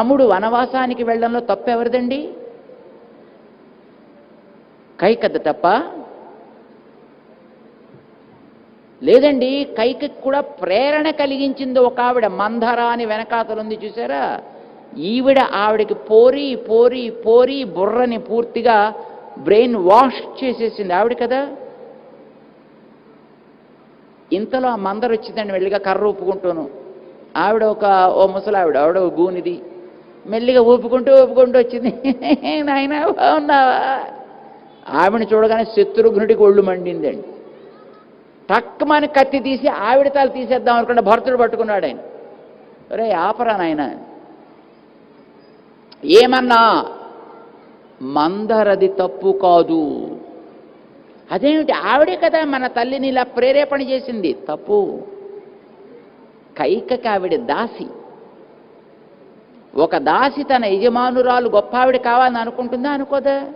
రాముడు వనవాసానికి వెళ్ళడంలో తప్పు ఎవరిదండి కైకద్ద తప్ప? లేదండి కైకి కూడా ప్రేరణ కలిగించింది ఒక ఆవిడ మంధర అని వెనకాతలుంది చూసారా? ఈవిడ ఆవిడకి పోరి పోరి పోరి బుర్రని పూర్తిగా బ్రెయిన్ వాష్ చేసేసింది ఆవిడ కదా? ఇంతలో ఆ మందర వచ్చిందండి వెళ్ళిగా కర్ర ఒప్పుకుంటాను ఆవిడ ఒక ఓ ముసలావిడ ఆవిడ ఒక గూనిది. మెల్లిగా ఊపుకుంటూ ఊపుకుంటూ వచ్చింది. నాయన బాగున్నావా? ఆవిడని చూడగానే శత్రుఘ్నుడికి ఒళ్ళు మండిందండి. టక్కుమని కత్తి తీసి ఆవిడ తల తీసేద్దాం అనుకుంటే భర్తుడు పట్టుకున్నాడు ఆయన. రే ఆపరా నాయన. ఏమన్నా? మందరది తప్పు కాదు. అదేమిటి? ఆవిడే కదా మన తల్లిని ఇలా ప్రేరేపణ చేసింది. తప్పు. కైకకి ఆవిడ దాసి. ఒక దాసి తన యజమానురాలు గొప్ప ఆవిడ కావాలని అనుకుంటుందా అనుకోదా?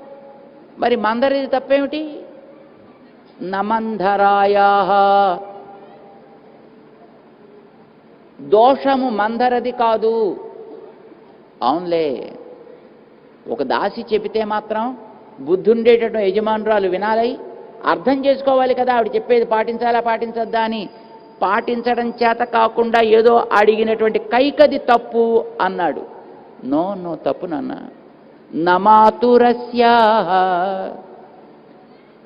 మరి మందరిది తప్పేమిటి? నమంధరాయా దోషము మందరది కాదు. అవునులే. ఒక దాసి చెబితే మాత్రం బుద్ధుండేటటువంటి యజమానురాలు వినాలి అర్థం చేసుకోవాలి కదా ఆవిడ చెప్పేది పాటించాలా పాటించద్దా అని పాటించడం చేత కాకుండా ఏదో అడిగినటువంటి కైకది తప్పు అన్నాడు. నో నో తప్పు నాన్న. నమాతురస్యా.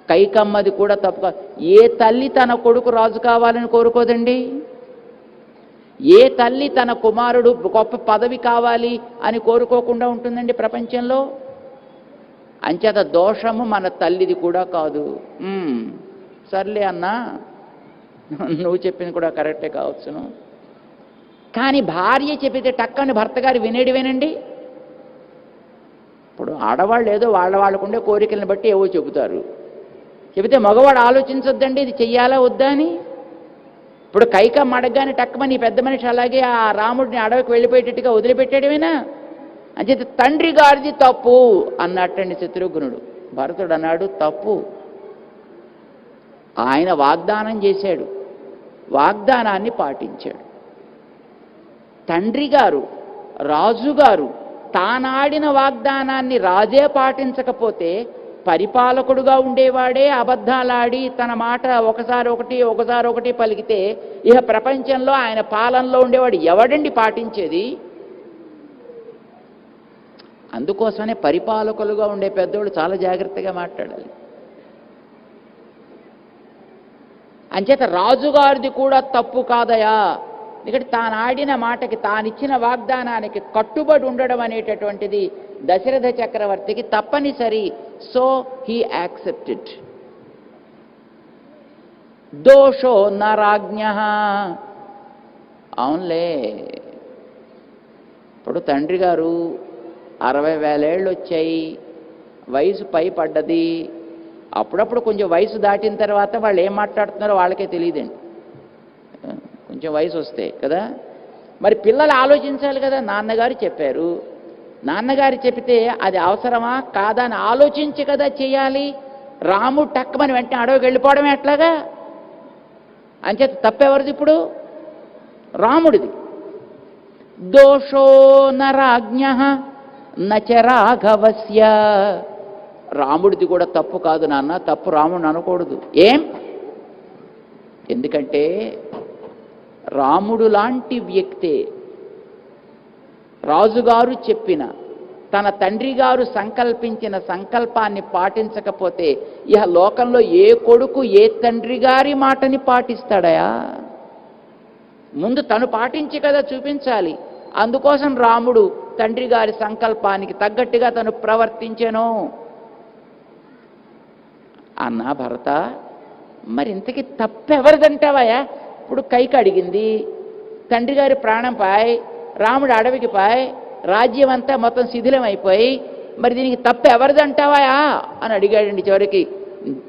కైకమ్మది కూడా తప్పు కాదు ఏ తల్లి తన కొడుకు రాజు కావాలని కోరుకోదండి? ఏ తల్లి తన కుమారుడు గొప్ప పదవి కావాలి అని కోరుకోకుండా ఉంటుందండి ప్రపంచంలో? అంచేత దోషము మన తల్లిది కూడా కాదు. సర్లే అన్నా. నువ్వు చెప్పింది కూడా కరెక్టే కావచ్చును కానీ భార్య చెప్పితే టక్కని భర్త గారు వినేడివేనండి? ఇప్పుడు ఆడవాళ్ళు ఏదో వాళ్ళ వాళ్ళకుండే కోరికలను బట్టి ఏవో చెబుతారు. చెబితే మగవాడు ఆలోచించొద్దండి ఇది చెయ్యాలా వద్దా అని? ఇప్పుడు కైకమ్మ అడగగానే టక్కమని పెద్ద మనిషి అలాగే ఆ రాముడిని అడవికి వెళ్ళిపోయేటట్టుగా వదిలిపెట్టాడమేనా? అంచేత తండ్రి గారిది తప్పు అన్నట్టండి శత్రుఘ్నుడు. భరతుడు అన్నాడు తప్పు. ఆయన వాగ్దానం చేశాడు. వాగ్దానాన్ని పాటించాడు. తండ్రి గారు రాజుగారు తానాడిన వాగ్దానాన్ని రాజే పాటించకపోతే పరిపాలకుడుగా ఉండేవాడే అబద్ధాలాడి తన మాట ఒకసారి ఒకటి ఒకసారి ఒకటి పలికితే ఇక ప్రపంచంలో ఆయన పాలనలో ఉండేవాడు ఎవడండి పాటించేది? అందుకోసమనే పరిపాలకులుగా ఉండే పెద్దోళ్ళు చాలా జాగ్రత్తగా మాట్లాడాలి. అంచేత రాజుగారిది కూడా తప్పు కాదయా? ఎందుకంటే తాను ఆడిన మాటకి తానిచ్చిన వాగ్దానానికి కట్టుబడి ఉండడం అనేటటువంటిది దశరథ చక్రవర్తికి తప్పనిసరి. సో హీ యాక్సెప్టెడ్ దోషో నరాజ్ఞ. అవునులే. ఇప్పుడు తండ్రి గారు అరవై వేలేళ్ళు వచ్చాయి. వయసు పై పడ్డది అప్పుడప్పుడు కొంచెం వయసు దాటిన తర్వాత వాళ్ళు ఏం మాట్లాడుతున్నారో వాళ్ళకే తెలియదండి. కొంచెం వయసు వస్తే కదా? మరి పిల్లలు ఆలోచించాలి కదా నాన్నగారు చెప్పారు. నాన్నగారు చెప్తే అది అవసరమా కాదా అని ఆలోచించి కదా చేయాలి. రాముడు టక్కమని వెంటనే అడవికి వెళ్ళిపోవడమే ఎట్లాగా అంచేత తప్పెవరిది ఇప్పుడు? రాముడిది. దోషో నరాజ్ఞ నచ రాఘవస్య. రాముడిది కూడా తప్పు కాదు నాన్న తప్పు రాముడిని అనకూడదు. ఏం? ఎందుకంటే రాముడు లాంటి వ్యక్తే రాజుగారు చెప్పిన తన తండ్రి గారు సంకల్పించిన సంకల్పాన్ని పాటించకపోతే ఇహ లోకంలో ఏ కొడుకు ఏ తండ్రి గారి మాటని పాటిస్తాడయా? ముందు తను పాటించి కదా చూపించాలి. అందుకోసం రాముడు తండ్రి గారి సంకల్పానికి తగ్గట్టుగా తను ప్రవర్తించెను. అన్న భరత మరి ఇంతకీ తప్పెవరిదంటావయ్యా? ఇప్పుడు కైకి అడిగింది తండ్రి గారి ప్రాణం పాయ్ రాముడు అడవికి పాయ్ రాజ్యం అంతా మొత్తం శిథిలం అయిపోయి మరి దీనికి తప్పు ఎవరిదంటావాయా అని అడిగాడండి చివరికి.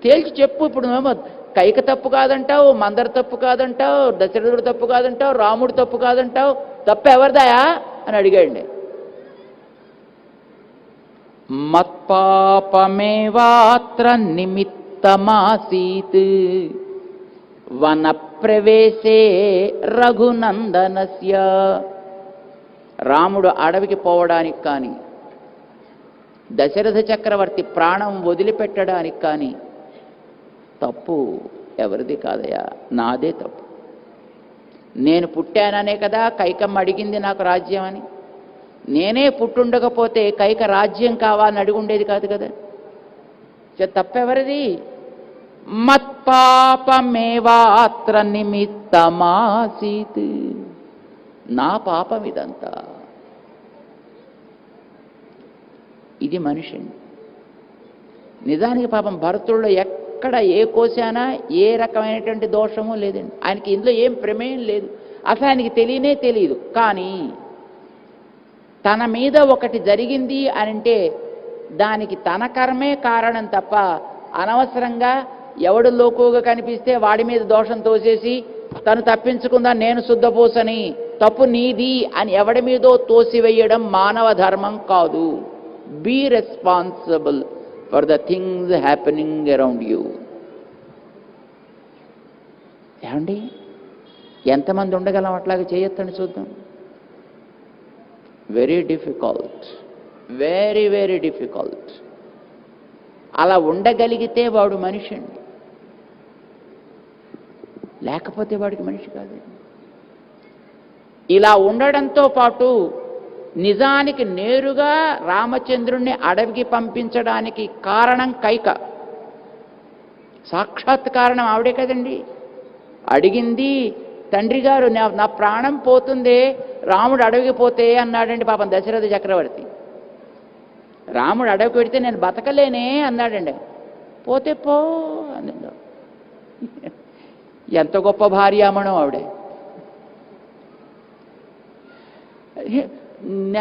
తేల్చి చెప్పు ఇప్పుడు నువ్వేమో కైక తప్పు కాదంటావు మందర తప్పు కాదంటావు దశరథుడు తప్పు కాదంటావు రాముడు తప్పు కాదంటావు తప్పు ఎవరిదాయా అని అడిగాడండి. మత్పాపమేవాత్ర నిమిత్త వన ప్రవేశే రఘునందనస్య. రాముడు అడవికి పోవడానికి కానీ దశరథ చక్రవర్తి ప్రాణం వదిలిపెట్టడానికి కానీ తప్పు ఎవరిది కాదయా నాదే తప్పు. నేను పుట్టాననే కదా కైకమ్మ అడిగింది నాకు రాజ్యం అని. నేనే పుట్టుండకపోతే కైక రాజ్యం కావాలని అడుగుండేది కాదు కదా. చ- తప్పెవరిది? మత్పాపమేవాత్ర నిమిత్తమాసీత్. నా పాపం ఇదంతా. ఇది మనిషి నిజానికి పాపం భరతుల్లో ఎక్కడ ఏ కోశానా ఏ రకమైనటువంటి దోషము లేదండి. ఆయనకి ఇందులో ఏం ప్రమేయం లేదు. అసలు ఆయనకి తెలియనే తెలియదు. కానీ తన మీద ఒకటి జరిగింది అని అంటే దానికి తన కర్మే కారణం తప్ప అనవసరంగా ఎవడు లోకుగా కనిపిస్తే వాడి మీద దోషం తోసేసి తను తప్పించుకుందా నేను శుద్ధపోసని. తప్పు నీది అని ఎవడి మీదో తోసివేయడం మానవ ధర్మం కాదు. Be responsible for the things happening around you ఏమండి? ఎంతమంది ఉండగలం అట్లాగే చేయొద్దని చూద్దాం. Very difficult very very difficult అలా ఉండగలిగితే వాడు మనిషి అండి లేకపోతే వాడికి మనిషి కాదు. ఇలా ఉండడంతో పాటు నిజానికి నేరుగా రామచంద్రుణ్ణి అడవికి పంపించడానికి కారణం కైక. సాక్షాత్ కారణం ఆవిడే కదండి. అడిగింది తండ్రి గారు నా నా ప్రాణం పోతుందే రాముడు అడవికి పోతే అన్నాడండి పాపం దశరథ చక్రవర్తి. రాముడు అడవికి పెడితే నేను బతకలేనే అన్నాడండి. పోతే పో అన్నాడు. ఎంత గొప్ప భార్యామణం ఆవిడే.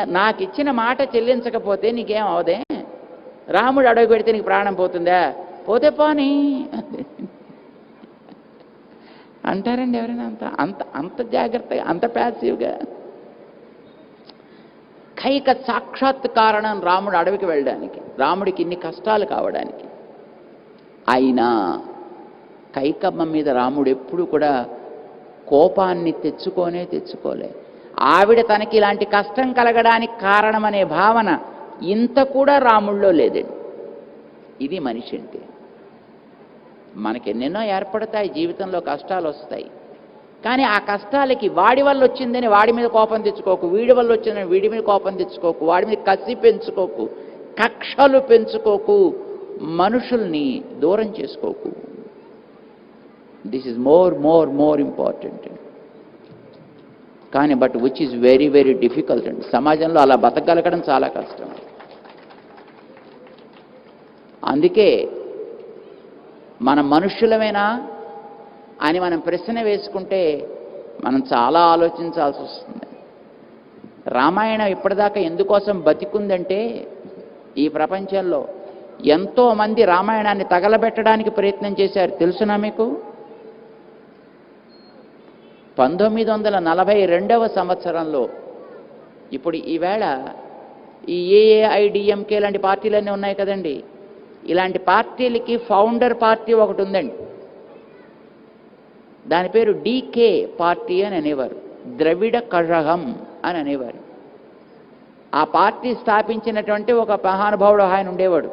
నాకు ఇచ్చిన మాట చెల్లించకపోతే నీకేం అవదే? రాముడు అడవి పెడితే నీకు ప్రాణం పోతుందా? పోతే పోని. అంటారండి ఎవరైనా అంత అంత అంత జాగ్రత్తగా అంత ప్యాసివ్గా కైక సాక్షాత్ కారణం రాముడు అడవికి వెళ్ళడానికి రాముడికి ఇన్ని కష్టాలు కావడానికి. అయినా కైకమ్మ మీద రాముడు ఎప్పుడు కూడా కోపాన్ని తెచ్చుకోనే తెచ్చుకోలే. ఆవిడ తనకి ఇలాంటి కష్టం కలగడానికి కారణమనే భావన ఇంత కూడా రాముళ్ళో లేదండి. ఇది మనిషి అంటే. మనకి ఎన్నెన్నో ఏర్పడతాయి జీవితంలో కష్టాలు వస్తాయి. కానీ ఆ కష్టాలకి వాడి వల్ల వచ్చిందని వాడి మీద కోపం తెచ్చుకోకు వీడి వల్ల వచ్చిందని వీడి మీద కోపం తెచ్చుకోకు వాడి మీద కసి పెంచుకోకు కక్షలు పెంచుకోకు మనుషుల్ని దూరం చేసుకోకు. This is more more more important కానీ but which is very very difficult అండి. సమాజంలో అలా బతకగలగడం చాలా కష్టం. అందుకే మన మనుష్యులమేనా అని మనం ప్రశ్న వేసుకుంటే మనం చాలా ఆలోచించాల్సి వస్తుంది. రామాయణం ఇప్పటిదాకా ఎందుకోసం బతికుందంటే ఈ ప్రపంచంలో ఎంతో మంది రామాయణాన్ని తగలబెట్టడానికి ప్రయత్నం చేశారు. తెలుసునా మీకు? పంతొమ్మిది వందల నలభై రెండవ సంవత్సరంలో ఇప్పుడు ఈవేళ ఈ ఏఐడిఎంకే లాంటి పార్టీలన్నీ ఉన్నాయి కదండి. ఇలాంటి పార్టీలకి ఫౌండర్ పార్టీ ఒకటి ఉందండి. దాని పేరు డీకే పార్టీ అని అనేవారు. ద్రవిడ కరహం అని అనేవారు. ఆ పార్టీ స్థాపించినటువంటి ఒక మహానుభావుడు ఆయన ఉండేవాడు.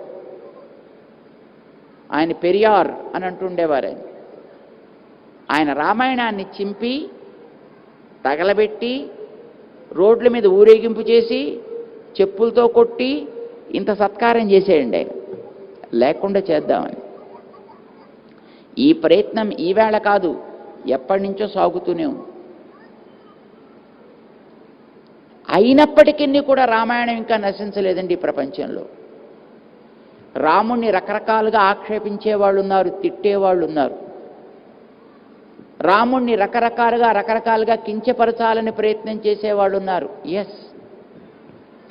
ఆయన పెరియార్ అని అంటుండేవారు ఆయన. ఆయన రామాయణాన్ని చింపి తగలబెట్టి రోడ్ల మీద ఊరేగింపు చేసి చెప్పులతో కొట్టి ఇంత సత్కారం చేసేయండి లేకుండా చేద్దామని ఈ ప్రయత్నం ఈవేళ కాదు ఎప్పటి నుంచో సాగుతూనే ఉంది. అయినప్పటికీ కూడా రామాయణం ఇంకా నశించలేదండి ఈ ప్రపంచంలో. రాముణ్ణి రకరకాలుగా ఆక్షేపించేవాళ్ళు ఉన్నారు తిట్టేవాళ్ళు ఉన్నారు. రాముణ్ణి రకరకాలుగా రకరకాలుగా కించపరచాలని ప్రయత్నం చేసేవాళ్ళు ఉన్నారు. ఎస్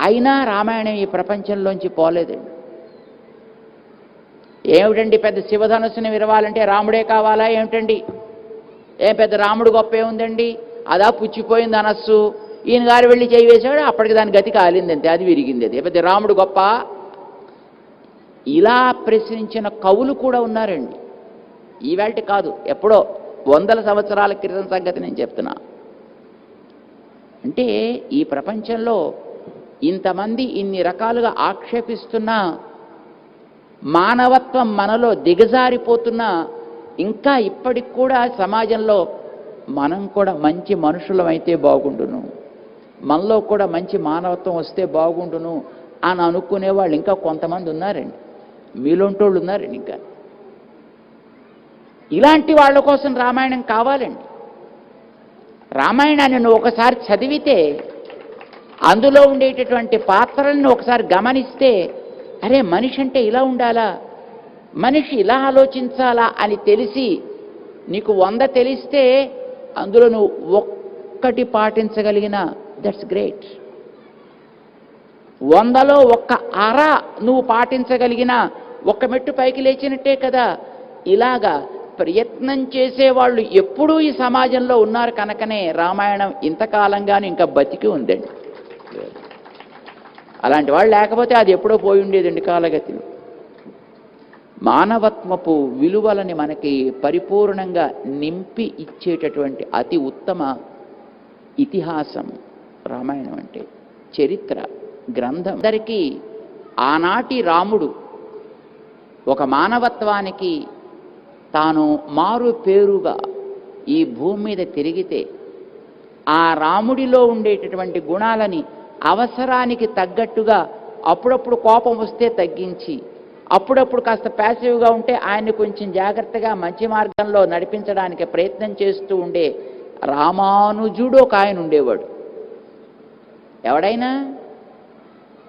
అయినా రామాయణం ఈ ప్రపంచంలోంచి పోలేదండి. ఏమిటండి పెద్ద శివధనుసుని విరవాలంటే రాముడే కావాలా ఏమిటండి? ఏం పెద్ద రాముడు గొప్ప ఏముందండి అదా పుచ్చిపోయింది అనస్సు. ఈయన గారు వెళ్ళి చేయి అప్పటికి దాని గతి కాలిందంతే అది విరిగింది అది. పెద్ద రాముడు గొప్ప? ఇలా ప్రశ్నించిన కవులు కూడా ఉన్నారండి. ఈవేళ కాదు ఎప్పుడో వందల సంవత్సరాల క్రితం సంగతి నేను చెప్తున్నా. అంటే ఈ ప్రపంచంలో ఇంతమంది ఇన్ని రకాలుగా ఆక్షేపిస్తున్నా మానవత్వం మనలో దిగజారిపోతున్నా ఇంకా ఇప్పటికి కూడా సమాజంలో మనం కూడా మంచి మనుషులమైతే బాగుండును. మనలో కూడా మంచి మానవత్వం వస్తే బాగుండును అని అనుకునే వాళ్ళు ఇంకా కొంతమంది ఉన్నారండి. మీలోంటోళ్ళు ఉన్నారండి ఇంకా. ఇలాంటి వాళ్ళ కోసం రామాయణం కావాలండి. రామాయణాన్ని నువ్వు ఒకసారి చదివితే అందులో ఉండేటటువంటి పాత్రలను ఒకసారి గమనిస్తే అరే మనిషి అంటే ఇలా ఉండాలా? మనిషి ఇలా ఆలోచించాలా అని తెలిసి నీకు వంద తెలిస్తే అందులో నువ్వు ఒక్కటి పాటించగలిగిన దట్స్ గ్రేట్ వందలో ఒక్క అర నువ్వు పాటించగలిగిన ఒక్క మెట్టు పైకి లేచినట్టే కదా. ఇలాగా ప్రయత్నం చేసేవాళ్ళు ఎప్పుడూ ఈ సమాజంలో ఉన్నారు కనుకనే రామాయణం ఇంతకాలంగానే ఇంకా బతికి ఉందండి. అలాంటి వాళ్ళు లేకపోతే అది ఎప్పుడో పోయి ఉండేదండి కాలగతిలో. మానవత్వపు విలువలని మనకి పరిపూర్ణంగా నింపి ఇచ్చేటటువంటి అతి ఉత్తమ ఇతిహాసం రామాయణం అంటే చరిత్ర గ్రంథం. అందరికీ ఆనాటి రాముడు ఒక మానవత్వానికి తాను మారు పేరుగా ఈ భూమి మీద తిరిగితే ఆ రాముడిలో ఉండేటటువంటి గుణాలని అవసరానికి తగ్గట్టుగా అప్పుడప్పుడు కోపం వస్తే తగ్గించి అప్పుడప్పుడు కాస్త ప్యాసివ్గా ఉంటే ఆయన్ని కొంచెం జాగ్రత్తగా మంచి మార్గంలో నడిపించడానికి ప్రయత్నం చేస్తూ ఉండే రామానుజుడు ఒక ఆయన ఉండేవాడు. ఎవడైనా?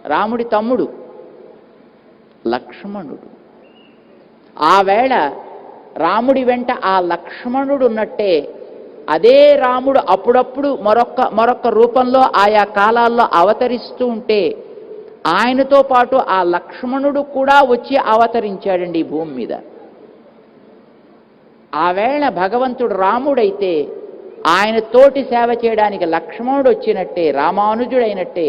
రాముడి తమ్ముడు లక్ష్మణుడు. ఆ వేళ రాముడి వెంట ఆ లక్ష్మణుడు ఉన్నట్టే అదే రాముడు అప్పుడప్పుడు మరొక్క మరొక్క రూపంలో ఆయా కాలాల్లో అవతరిస్తూ ఉంటే ఆయనతో పాటు ఆ లక్ష్మణుడు కూడా వచ్చి అవతరించాడండి ఈ భూమి మీద. ఆ వేళ భగవంతుడు రాముడైతే ఆయన తోటి సేవ చేయడానికి లక్ష్మణుడు వచ్చినట్టే రామానుజుడైనట్టే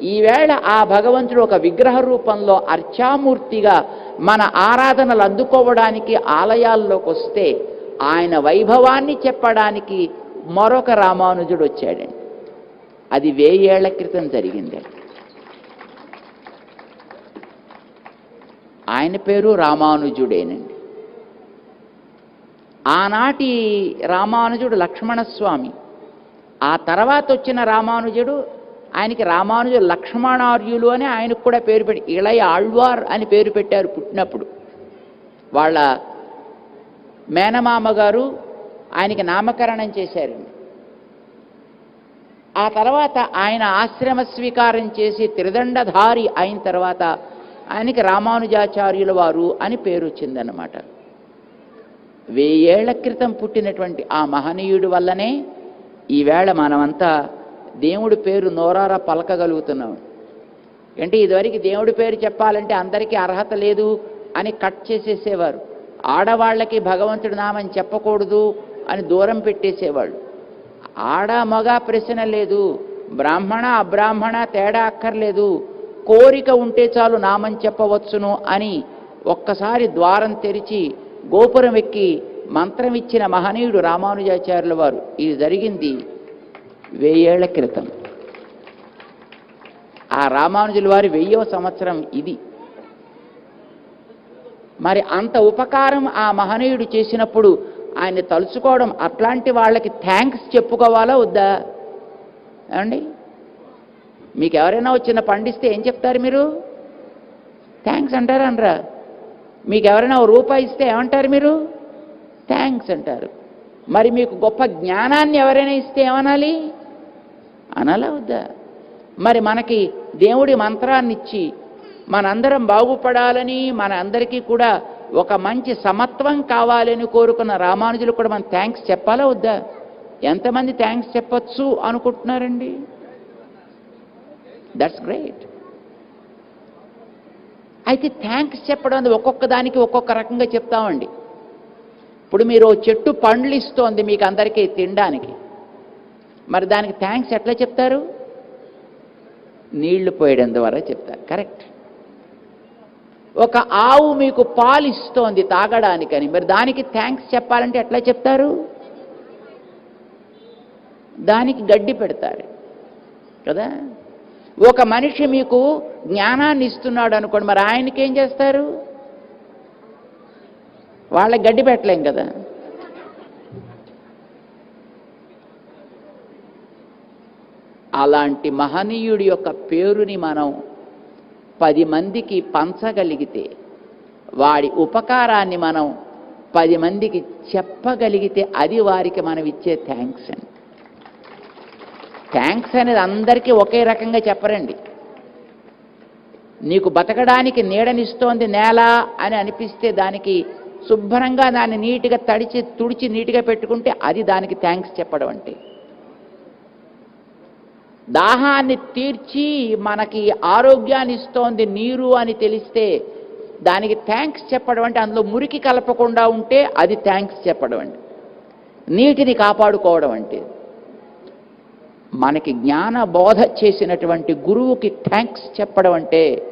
ఈవేళ ఆ భగవంతుడు ఒక విగ్రహ రూపంలో అర్చామూర్తిగా మన ఆరాధనలు అందుకోవడానికి ఆలయాల్లోకి వస్తే ఆయన వైభవాన్ని చెప్పడానికి మరొక రామానుజుడు వచ్చాడండి. అది వేయేళ్ళ క్రితం జరిగిందండి ఆయన పేరు రామానుజుడేనండి. ఆనాటి రామానుజుడు లక్ష్మణస్వామి. ఆ తర్వాత వచ్చిన రామానుజుడు ఆయనకి రామానుజు లక్ష్మణార్యులు అని ఆయనకు కూడా పేరు పెట్టి ఇళయ ఆళ్వార్ అని పేరు పెట్టారు పుట్టినప్పుడు. వాళ్ళ మేనమామ గారు ఆయనకి నామకరణం చేశారండి. ఆ తర్వాత ఆయన ఆశ్రమ స్వీకారం చేసి త్రిదండధారి అయిన తర్వాత ఆయనకి రామానుజాచార్యుల వారు అని పేరు వచ్చిందన్నమాట. వెయ్యేళ్ళ క్రితం పుట్టినటువంటి ఆ మహనీయుడి వల్లనే ఈవేళ మనమంతా దేవుడి పేరు నోరారా పలకగలుగుతున్నాం. అంటే ఇదివరకు దేవుడి పేరు చెప్పాలంటే అందరికీ అర్హత లేదు అని కట్ చేసేసేవారు. ఆడవాళ్ళకి భగవంతుడి నామని చెప్పకూడదు అని దూరం పెట్టేసేవాళ్ళు. ఆడ మగ ప్రశ్న లేదు. బ్రాహ్మణ అబ్రాహ్మణ తేడా అక్కర్లేదు. కోరిక ఉంటే చాలు నామం చెప్పవచ్చును అని ఒక్కసారి ద్వారం తెరిచి గోపురం ఎక్కి మంత్రం ఇచ్చిన మహనీయుడు రామానుజాచార్యుల వారు ఇది జరిగింది. వెయ్యేళ్ళ క్రితం. ఆ రామానుజుల వారి వెయ్యవ సంవత్సరం ఇది. మరి అంత ఉపకారం ఆ మహనీయుడు చేసినప్పుడు ఆయన తలుచుకోవడం అట్లాంటి వాళ్ళకి థ్యాంక్స్ చెప్పుకోవాలా వద్దా? ఏమండి? మీకు ఎవరైనా వచ్చిన పండిస్తే ఏం చెప్తారు మీరు? థ్యాంక్స్ అంటారా అనరా? మీకు ఎవరైనా రూపాయి ఇస్తే ఏమంటారు మీరు? థ్యాంక్స్ అంటారు. మరి మీకు గొప్ప జ్ఞానాన్ని ఎవరైనా ఇస్తే ఏమనాలి? అనాలా వద్దా? మరి మనకి దేవుడి మంత్రాన్ని ఇచ్చి మనందరం బాగుపడాలని మన అందరికీ కూడా ఒక మంచి సమత్వం కావాలని కోరుకున్న రామానుజులు కూడా మనం థ్యాంక్స్ చెప్పాలా వద్దా? ఎంతమంది థ్యాంక్స్ చెప్పచ్చు అనుకుంటున్నారండి? దట్స్ గ్రేట్ అయితే థ్యాంక్స్ చెప్పడం అనేది ఒక్కొక్క దానికి ఒక్కొక్క రకంగా చెప్తామండి. ఇప్పుడు మీరు చెట్టు పండ్లు ఇస్తోంది మీకు అందరికీ తినడానికి. మరి దానికి థ్యాంక్స్ ఎట్లా చెప్తారు? నీళ్ళు పోయడం ద్వారా చెప్తారు. కరెక్ట్. ఒక ఆవు మీకు పాలు ఇస్తోంది తాగడానికని మరి దానికి థ్యాంక్స్ చెప్పాలంటే ఎట్లా చెప్తారు? దానికి గడ్డి పెడతారు. కదా? ఒక మనిషి మీకు జ్ఞానాన్ని ఇస్తున్నాడు అనుకోండి మరి ఆయనకి ఏం చేస్తారు? వాళ్ళకి గడ్డి పెట్టలేం కదా? అలాంటి మహనీయుడి యొక్క పేరుని మనం పది మందికి పంచగలిగితే వాడి ఉపకారాన్ని మనం పది మందికి చెప్పగలిగితే అది వారికి మనం ఇచ్చే థ్యాంక్స్ అండి. థ్యాంక్స్ అనేది అందరికీ ఒకే రకంగా చెప్పరండి. నీకు బతకడానికి నీడనిస్తోంది నేల అని అనిపిస్తే దానికి శుభ్రంగా దాన్ని నీట్గా తడిచి తుడిచి నీట్గా పెట్టుకుంటే అది దానికి థ్యాంక్స్ చెప్పడం అంటే. దాహాన్ని తీర్చి మనకి ఆరోగ్యాన్ని ఇస్తోంది నీరు అని తెలిస్తే దానికి థ్యాంక్స్ చెప్పడం అంటే అందులో మురికి కలపకుండా ఉంటే అది థ్యాంక్స్ చెప్పడం అండి నీటిని కాపాడుకోవడం అంటే. మనకి జ్ఞాన బోధ చేసినటువంటి గురువుకి థ్యాంక్స్ చెప్పడం అంటే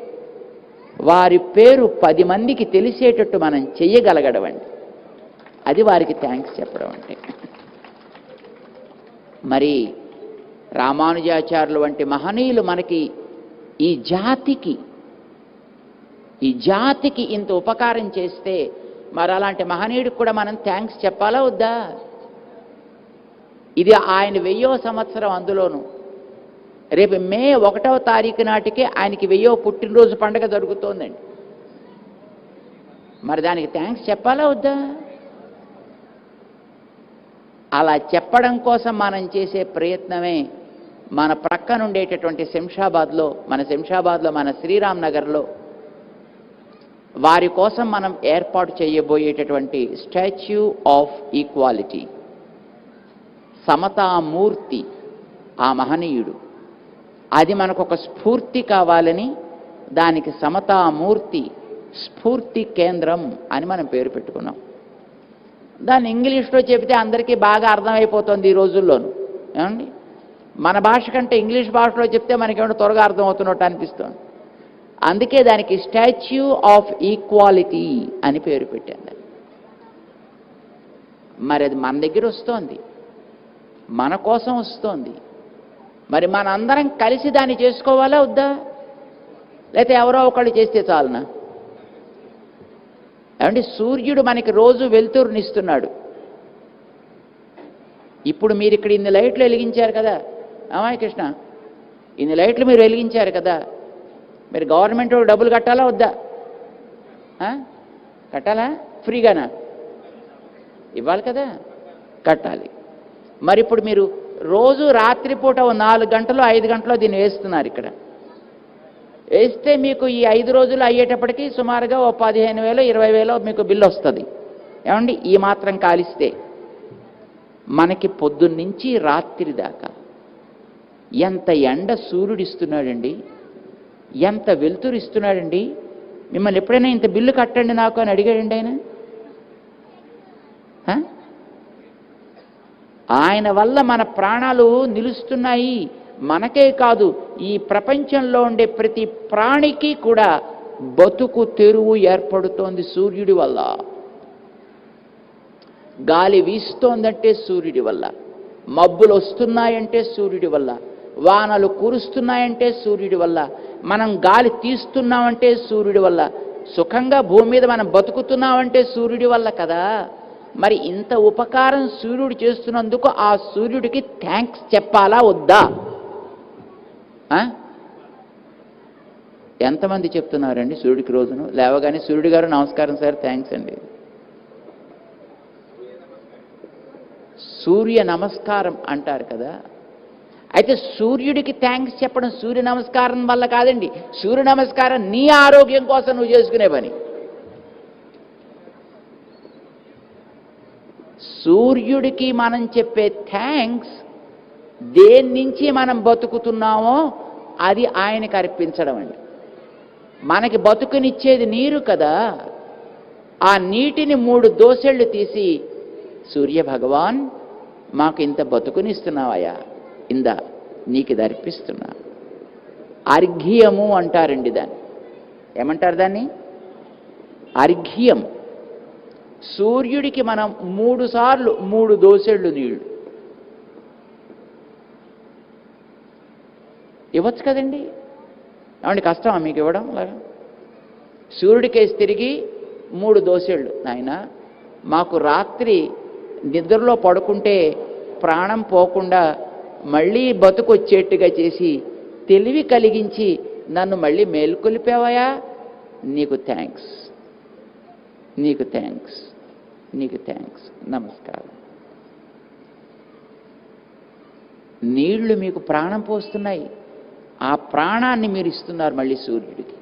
వారి పేరు పది మందికి తెలిసేటట్టు మనం చెయ్యగలగడం అండి అది వారికి థ్యాంక్స్ చెప్పడం అంటే. మరి రామానుజాచార్యులు వంటి మహనీయులు మనకి ఈ జాతికి ఈ జాతికి ఇంత ఉపకారం చేస్తే మరి అలాంటి మహనీయుడికి కూడా మనం థ్యాంక్స్ చెప్పాలా వద్దా? ఇది ఆయన వెయ్యో సంవత్సరం అందులోను. రేపు మే ఒకటవ తారీఖు నాటికి ఆయనకి వెయ్యో పుట్టినరోజు పండుగ జరుగుతోందండి. మరి దానికి థ్యాంక్స్ చెప్పాలా వద్దా? అలా చెప్పడం కోసం మనం చేసే ప్రయత్నమే మన ప్రక్కన ఉండేటటువంటి శంషాబాద్లో మన శంషాబాద్లో మన శ్రీరామ్ నగర్లో వారి కోసం మనం ఏర్పాటు చేయబోయేటటువంటి స్టాచ్యూ ఆఫ్ ఈక్వాలిటీ. సమతామూర్తి ఆ మహనీయుడు. అది మనకు ఒక స్ఫూర్తి కావాలని దానికి సమతామూర్తి స్ఫూర్తి కేంద్రం అని మనం పేరు పెట్టుకున్నాం. దాన్ని ఇంగ్లీష్లో చెబితే అందరికీ బాగా అర్థమైపోతుంది ఈ రోజుల్లోనూ. ఏమండి? మన భాష కంటే ఇంగ్లీష్ భాషలో చెప్తే మనకేమైనా త్వరగా అర్థమవుతున్నట్టు అనిపిస్తుంది. అందుకే దానికి స్టాచ్యూ ఆఫ్ ఈక్వాలిటీ అని పేరు పెట్టాను మరి అది మన దగ్గర వస్తోంది. మన కోసం వస్తోంది. మరి మనందరం కలిసి దాన్ని చేసుకోవాలా వద్దా? లేకపోతే ఎవరో ఒకళ్ళు చేస్తే చాలునా? ఏమంటే సూర్యుడు మనకి రోజు వెలుతురునిస్తున్నాడు. ఇప్పుడు మీరు ఇక్కడ ఇన్ని లైట్లు వెలిగించారు కదా. అమ్మాయి కృష్ణ ఇన్ని లైట్లు మీరు వెలిగించారు కదా మీరు గవర్నమెంట్ డబ్బులు కట్టాలా వద్దా? కట్టాలా? ఫ్రీగానా? ఇవ్వాలి కదా కట్టాలి. మరి ఇప్పుడు మీరు రోజు రాత్రిపూట ఓ నాలుగు గంటలు ఐదు గంటలు దీన్ని వేస్తున్నారు ఇక్కడ. వేస్తే మీకు ఈ ఐదు రోజులు అయ్యేటప్పటికి సుమారుగా ఓ పదిహేను వేలు ఇరవై వేలు మీకు బిల్లు వస్తుంది. ఏమండి? ఈ మాత్రం కాలిస్తే మనకి పొద్దున్నుంచి రాత్రి దాకా ఎంత ఎండ సూర్యుడు ఇస్తున్నాడండి ఎంత వెలుతురు ఇస్తున్నాడండి మిమ్మల్ని ఎప్పుడైనా ఇంత బిల్లు కట్టండి నాకు అని అడిగాడండి ఆయన? ఆయన వల్ల మన ప్రాణాలు నిలుస్తున్నాయి. మనకే కాదు ఈ ప్రపంచంలో ఉండే ప్రతి ప్రాణికి కూడా బతుకు తెరువు ఏర్పడుతోంది సూర్యుడి వల్ల. గాలి వీస్తోందంటే సూర్యుడి వల్ల. మబ్బులు వస్తున్నాయంటే సూర్యుడి వల్ల. వానలు కురుస్తున్నాయంటే సూర్యుడి వల్ల. మనం గాలి తీస్తున్నామంటే సూర్యుడి వల్ల. సుఖంగా భూమి మీద మనం బతుకుతున్నామంటే సూర్యుడి వల్ల కదా. మరి ఇంత ఉపకారం సూర్యుడు చేస్తున్నందుకు ఆ సూర్యుడికి థ్యాంక్స్ చెప్పాలా వద్దా? ఎంతమంది చెప్తున్నారండి సూర్యుడికి రోజును? లేవగానే సూర్యుడు గారు నమస్కారం సార్ థ్యాంక్స్ అండి. సూర్య నమస్కారం అంటారు కదా. అయితే సూర్యుడికి థ్యాంక్స్ చెప్పడం సూర్య నమస్కారం వల్ల కాదండి. సూర్య నమస్కారం నీ ఆరోగ్యం కోసం నువ్వు చేసుకునే పని. సూర్యుడికి మనం చెప్పే థ్యాంక్స్ దేని నుంచి మనం బతుకుతున్నామో అది ఆయనకి అర్పించడం అండి. మనకి బతుకునిచ్చేది నీరు కదా. ఆ నీటిని మూడు దోసెళ్ళు తీసి సూర్య భగవాన్ మాకు ఇంత బతుకునిస్తున్నావయ్యా. ఇందా నీకు ఇది అర్పిస్తున్నా. అర్ఘ్యము అంటారండి దాన్ని. ఏమంటారు దాన్ని? అర్ఘ్యం. సూర్యుడికి మనం మూడు సార్లు మూడు దోసెళ్ళు నీళ్ళు ఇవ్వచ్చు కదండి? ఏమండి కష్టమా మీకు ఇవ్వడం? అలాగా? సూర్యుడికేసి తిరిగి మూడు దోశళ్ళు. నాయన మాకు రాత్రి నిద్రలో పడుకుంటే ప్రాణం పోకుండా మళ్ళీ బతుకొచ్చేట్టుగా చేసి తెలివి కలిగించి నన్ను మళ్ళీ మేల్కొలిపావయా నీకు థ్యాంక్స్ నీకు థ్యాంక్స్ నీకు థ్యాంక్స్ నమస్కారం. నీళ్ళు మీకు ప్రాణం పోస్తున్నాయి. ఆ ప్రాణాన్ని మీరు ఇస్తున్నారు మళ్ళీ సూర్యుడికి.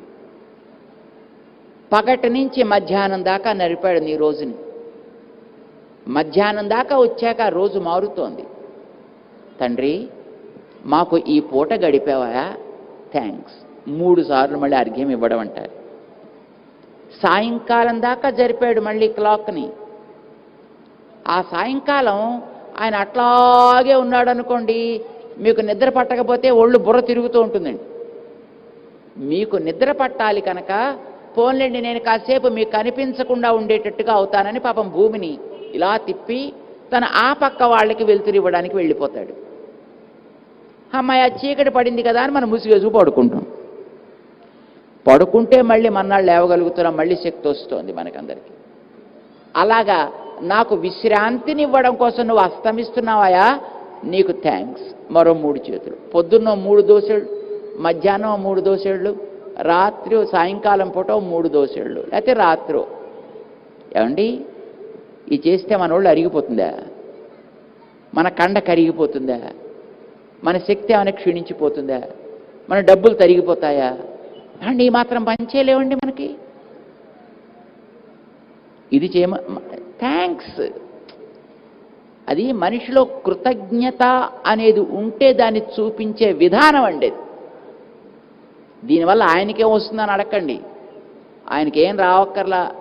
పగటి నుంచి మధ్యాహ్నం దాకా నడిపాడు నీ రోజుని. మధ్యాహ్నం దాకా వచ్చాక రోజు మారుతోంది. తండ్రి మాకు ఈ పూట గడిపావా? థ్యాంక్స్. మూడు సార్లు మళ్ళీ అర్ఘ్యం ఇవ్వడం అంటారు. సాయంకాలం దాకా జరిపాడు మళ్ళీ క్లాక్ని. ఆ సాయంకాలం ఆయన అట్లాగే ఉన్నాడు అనుకోండి మీకు నిద్ర పట్టకపోతే ఒళ్ళు బుర్ర తిరుగుతూ ఉంటుందండి. మీకు నిద్ర పట్టాలి కనుక పోన్లేండి నేను కాసేపు మీకు కనిపించకుండా ఉండేటట్టుగా అవుతానని పాపం భూమిని ఇలా తిప్పి తన ఆ పక్క వాళ్ళకి వెలుతురు ఇవ్వడానికి వెళ్ళిపోతాడు. అమ్మాయి ఆ చీకటి పడింది కదా అని మనం ముసిగేసుకు పడుకుంటాం. పడుకుంటే మళ్ళీ మన్నాళ్ళు లేవగలుగుతున్నాం మళ్ళీ శక్తి వస్తుంది మనకందరికీ. అలాగా నాకు విశ్రాంతిని ఇవ్వడం కోసం నువ్వు అస్తమిస్తున్నావాయా? నీకు థ్యాంక్స్ మరో మూడు చేతులు. పొద్దున్న మూడు దోశలు మధ్యాహ్నం మూడు దోశళ్ళు రాత్రి సాయంకాలం పూట మూడు దోశళ్ళు లేకపోతే రాత్రి. ఏమండి? ఇది చేస్తే మన వాళ్ళు అరిగిపోతుందా? మన కండ కరిగిపోతుందా? మన శక్తి ఏమైనా క్షీణించిపోతుందా? మన డబ్బులు తరిగిపోతాయా? అండి ఈ మాత్రం పనిచేయలేవండి మనకి. ఇది చేయమ థ్యాంక్స్ అది మనిషిలో కృతజ్ఞత అనేది ఉంటే దాన్ని చూపించే విధానం అండి దీనివల్ల ఆయనకేం వస్తుందని అడగండి. ఆయనకేం రావక్కర్లా.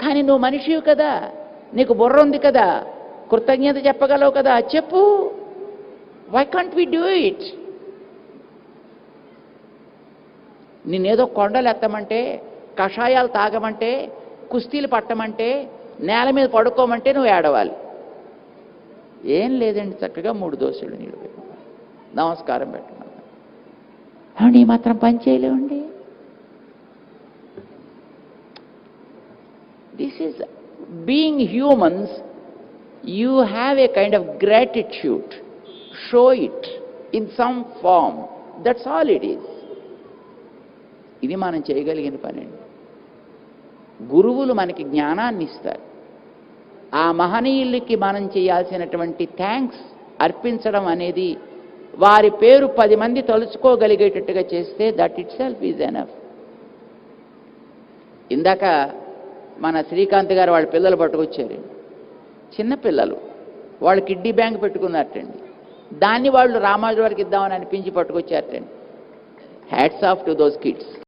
కానీ నువ్వు మనిషివి కదా. నీకు బుర్ర ఉంది కదా. కృతజ్ఞత చెప్పగలవు కదా. చెప్పు. Why can't we do it నేనేదో కొండలు ఎత్తమంటే కషాయాలు తాగమంటే కుస్తీలు పట్టమంటే నేల మీద పడుకోమంటే నువ్వు ఏడవాలి. ఏం లేదండి చక్కగా మూడు దోశలు నీళ్ళు నమస్కారం పెట్టమన్నారు అవును ఈ మాత్రం పని చేయలేవండి this is being humans you have a kind of gratitude show it in some form that's all it is ఇది మనం చేయగలిగిన పని అండి గురువులు మనకి జ్ఞానాన్ని ఇస్తారు. ఆ మహనీయులకి మనం చేయాల్సినటువంటి థ్యాంక్స్ అర్పించడం అనేది వారి పేరు పది మంది తలుచుకోగలిగేటట్టుగా చేస్తే that it self is enough ఇందాక మన శ్రీకాంత్ గారు వాళ్ళ పిల్లలు పట్టుకొచ్చారు చిన్నపిల్లలు వాళ్ళు కిడ్నీ బ్యాంక్ పెట్టుకున్నారటండి. దాన్ని వాళ్ళు రామాజు వారికి ఇద్దామని అనిపించి పట్టుకొచ్చారటండి. Hats off to those kids